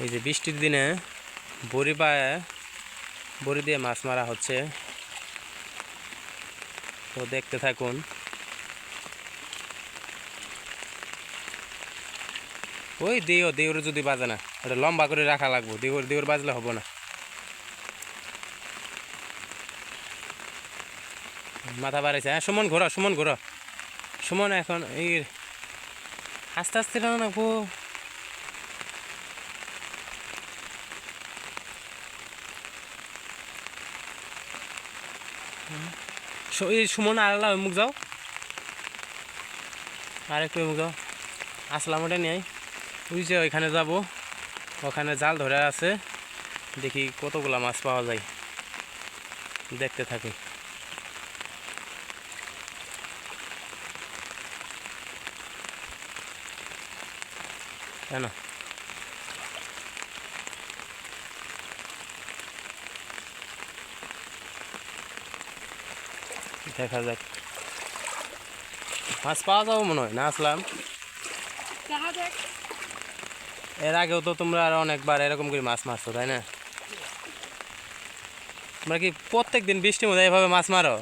এই যে বৃষ্টির দিনে বড়ি পায়ে বড়ি দিয়ে মাছ মারা হচ্ছে। তো দেখতে থাকুন। ওই দেও দেউর যদি বাজে না ওটা লম্বা করে রাখা লাগবো। দেউর দেউর বাজলে হব না। মাথা বাড়াইছে। হ্যাঁ সুমন ঘোরো সুমন ঘোরো। সুমন এখন এই আস্তে আস্তে না এই সুমন আল্লাহ, মুখ যাও। আর একটু মুখ যাও? আসলাম ওটা নিয়ে ওই যে ওইখানে যাব। ওখানে জাল ধরে আছে। দেখি কতগুলা মাছ পাওয়া যায়। দেখতে থাকি। কেন? দেখা যাক। মাছ পাওয়া যাব মনে হয় না আসলাম? এর আগেও তো তোমরা আর অনেকবার এরকম করে মাছ মারছো তাই না? তোমরা কি প্রত্যেক দিন বৃষ্টির মধ্যে এভাবে মাছ মারো।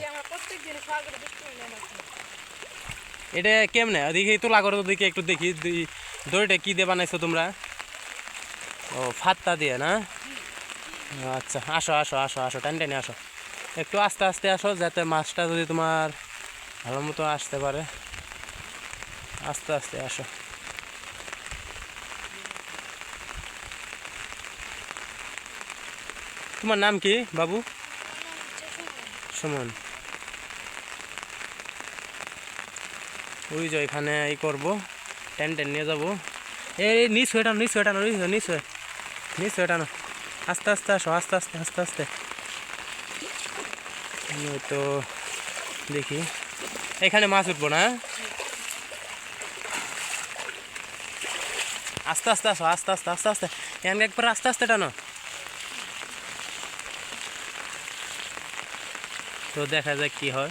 এটা কেমনে? দেখি তোলা করো তো দেখি একটু দেখি দড়িটা কি দিয়ে বানাইছো তোমরা? ও ফাত্তা দিয়ে না? আচ্ছা আসো আসো আসো আসো টান টেনে আসো। একটু আস্তে আস্তে আসো যাতে মাছটা যদি তোমার ভালো মতো আসতে পারে। আস্তে আস্তে আসো। তোমার নাম কি বাবু? সুমন। ওই যে এখানে এই করব, টেন টেন নিয়ে যাব। এই নিচ হয়ে নিচ টানো নিচ হয়ে নিচ হয়ে টানো। আস্তে আস্তে আসো, আস্তে আস্তে আস্তে আস্তে। তো দেখি। এখানে মাছ উঠবো না আস্তে আস্তে আসো, আস্তে আস্তে আস্তে আস্তে। এখানে একবার আস্তে আস্তে টানো। তো দেখা যাক কি হয়।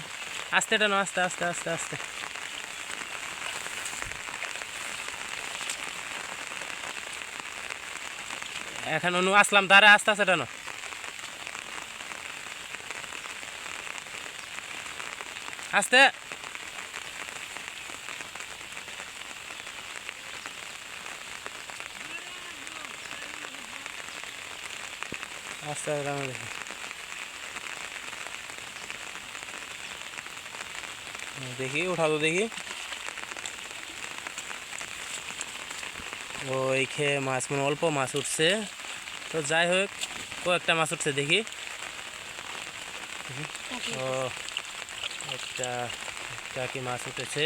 আস্তে টানো, আস্তে আস্তে আস্তে আস্তে। এখন অনু, আসলাম তারে আস্তে আস্তে টানো। আস্তে আস্তে টানো দেখি দেখি উঠালো দেখি ও এই খেয়ে মাছ মানে অল্প মাছ উঠছে তো যাই হোক কয়েকটা মাছ উঠছে দেখি ও একটা একটা কি মাছ উঠেছে?